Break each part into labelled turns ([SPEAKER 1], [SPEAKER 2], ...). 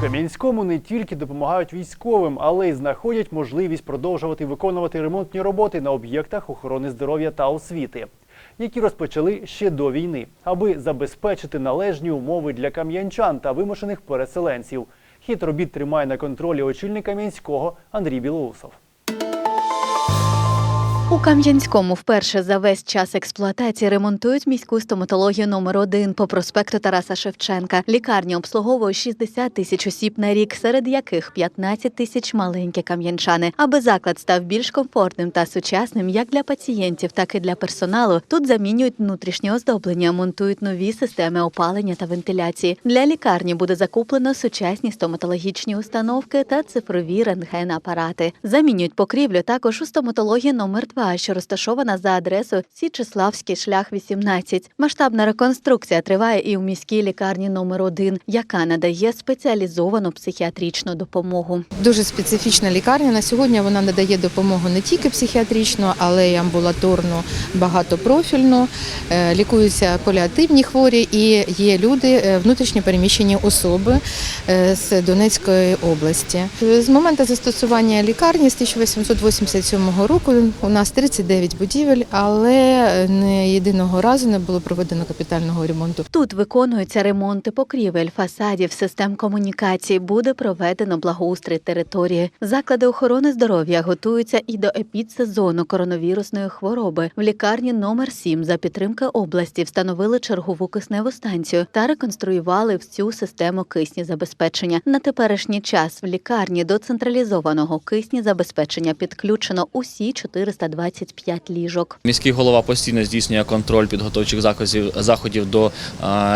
[SPEAKER 1] Кам'янському не тільки допомагають військовим, але й знаходять можливість продовжувати виконувати ремонтні роботи на об'єктах охорони здоров'я та освіти, які розпочали ще до війни, аби забезпечити належні умови для кам'янчан та вимушених переселенців. Хід робіт тримає на контролі очільник Кам'янського Андрій Білоусов.
[SPEAKER 2] У Кам'янському вперше за весь час експлуатації ремонтують міську стоматологію номер 1 по проспекту Тараса Шевченка. Лікарня обслуговує 60 тисяч осіб на рік, серед яких 15 тисяч маленькі кам'янчани. Аби заклад став більш комфортним та сучасним як для пацієнтів, так і для персоналу. Тут замінюють внутрішнє оздоблення, монтують нові системи опалення та вентиляції. Для лікарні буде закуплено сучасні стоматологічні установки та цифрові рентген-апарати. Замінюють покрівлю також у стоматології номер 2 що розташована за адресою Січеславський шлях 18. Масштабна реконструкція триває і у міській лікарні номер 1 яка надає спеціалізовану психіатричну допомогу.
[SPEAKER 3] Дуже специфічна лікарня. На сьогодні вона надає допомогу не тільки психіатричну, але й амбулаторну, багатопрофільну. Е, Лікуються паліативні хворі і є люди, е, внутрішньо переміщені особи е, з Донецької області. З моменту застосування лікарні з 1887 року у нас 39 будівель, але не єдиного разу не було проведено капітального ремонту.
[SPEAKER 2] Тут виконуються ремонти покрівель, фасадів, систем комунікації. Буде проведено благоустрій території. Заклади охорони здоров'я готуються і до епідсезону коронавірусної хвороби. В лікарні номер 7 за підтримки області встановили чергову кисневу станцію та реконструювали всю систему кисні забезпечення. На теперішній час в лікарні до централізованого кисні забезпечення підключено усі 425 ліжок.
[SPEAKER 4] Міський голова постійно здійснює контроль підготовчих заходів, заходів до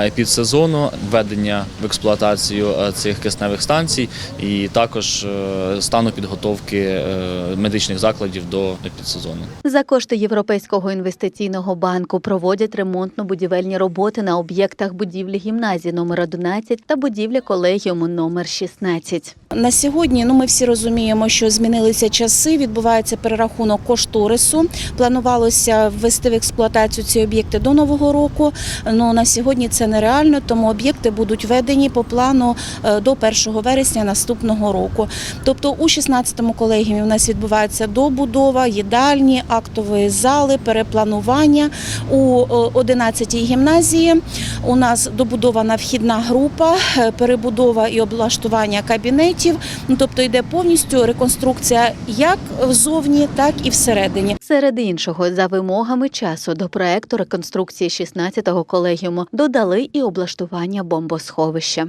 [SPEAKER 4] епідсезону, введення в експлуатацію цих кисневих станцій і також е, стану підготовки е, медичних закладів до епідсезону.
[SPEAKER 2] За кошти Європейського інвестиційного банку проводять ремонтно-будівельні роботи на об'єктах будівлі гімназії номер 11 та будівлі колегіуму номер 16.
[SPEAKER 5] На сьогодні ну ми всі розуміємо, що змінилися часи. Відбувається перерахунок кошторису. Планувалося ввести в експлуатацію ці об'єкти до нового року. Ну на сьогодні це нереально, тому об'єкти будуть введені по плану е, до 1 вересня наступного року. Тобто у 16-му колегіумі у нас відбувається добудова, їдальні, актової зали, перепланування. У 11-й гімназії у нас добудована вхідна група, е, перебудова і облаштування кабінетів. Ну, тобто йде повністю реконструкція як ззовні, так і всередині.
[SPEAKER 2] Серед іншого, за вимогами часу до проекту реконструкції 16-го колегіуму додали і облаштування бомбосховища.